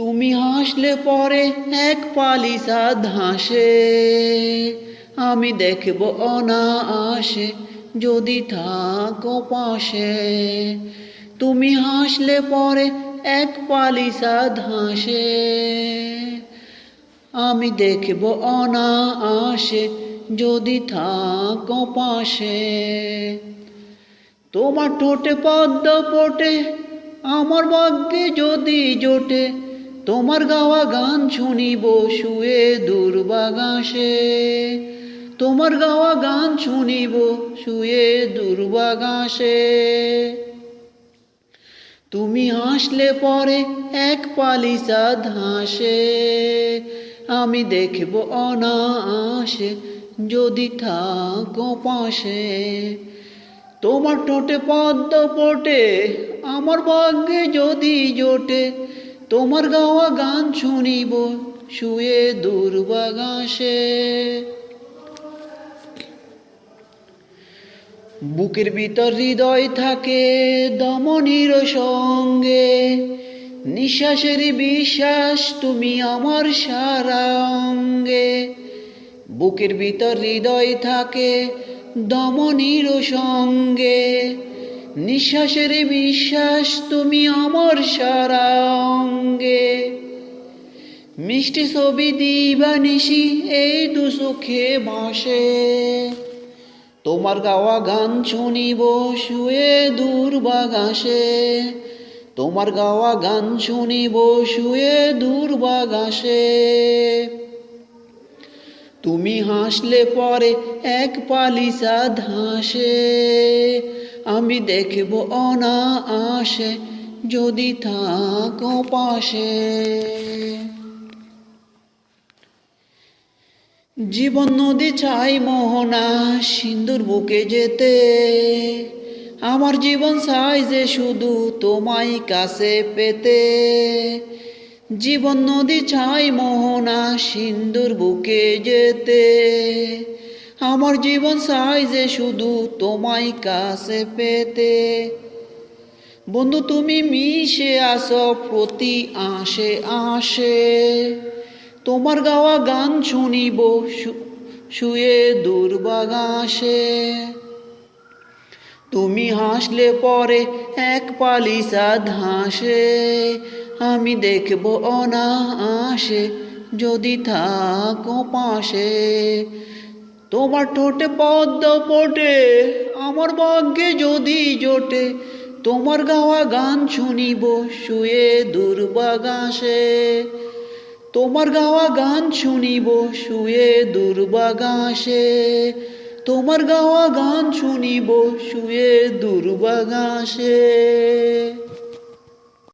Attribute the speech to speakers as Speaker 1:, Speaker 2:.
Speaker 1: তুমি হাসলে পরে এক পালি সাদ হাসে আমি দেখব অনায়াসে যদি থাকো পাশে। তুমি হাসলে পরে এক পালি সাদ হাসে আমি দেখব অনায়াসে যদি থাকো পাশে। তোমার ঠোঁটে পদ্ম ফোটে, আমার ভাগ্যে যদি জোটে তোমার গাওয়া গান শুনিব শুয়ে দুর্বাগাসে তোমার গাওয়া গান শুনিব শুয়ে দুর্বাগাসে তুমি হাসলে পরে এক পালি সাদ হাসে। আমি দেখব অনায়াসে যদি থাকো পাশে। তোমার ঠোঁটে পদ্ম ফোটে, আমার ভাগ্যে যদি জোটে তোমার গাওয়া গান শুনিব, শুয়ে দুর্বাগাসে। বুকের ভিতর হৃদয় থাকে দমনির সঙ্গে, নিঃশ্বাসের বিশ্বাস তুমি আমার সারা অঙ্গে বুকের ভিতর হৃদয় থাকে দমনির সঙ্গে, নিঃশ্বাসের বিশ্বাস তুমি আমার সারা অঙ্গে মিষ্টি ছবি দিবা নিশি এই দু চোখে ভাসে তোমার গাওয়া গান শুনিব, শুয়ে দুর্বাগাসে তোমার গাওয়া গান শুনিব, শুয়ে দুর্বাগাসে তুমি হাসলে পরে এক পালিসা ধাসে। আমি দেখব অনায়াসে, যদি থাকো পাশে। জীবন নদী চাই মোহনা, সিন্দুর বুকে যেতে। আমার জীবন চাই যে শুধু তোমায় কাছে পেতে। জীবন নদী চাই মোহনা, সিন্দুর বুকে যেতে। আমার জীবন চাই যে শুধু তোমায় কাছে পেতে। বন্ধু, তুমি মিশে আসো প্রতি আসে আসে। তোমার গাওয়া গান শুনিব শুয়ে দুর্বাগাসে। তুমি হাসলে পরে এক পালিসা ধাসে আমি দেখব অনায়াসে যদি থাকো পাশে। তোমার ঠোঁটে পদ্ম ফোটে, আমার ভাগ্যে যদি জোটে, তোমার গাওয়া গান শুনিব, শুয়ে দুর্বাগাসে। তোমার গাওয়া গান শুনিব শুয়ে দুর্বাগাসে তোমার গাওয়া গান শুনিব শুয়ে দুর্বাগাসে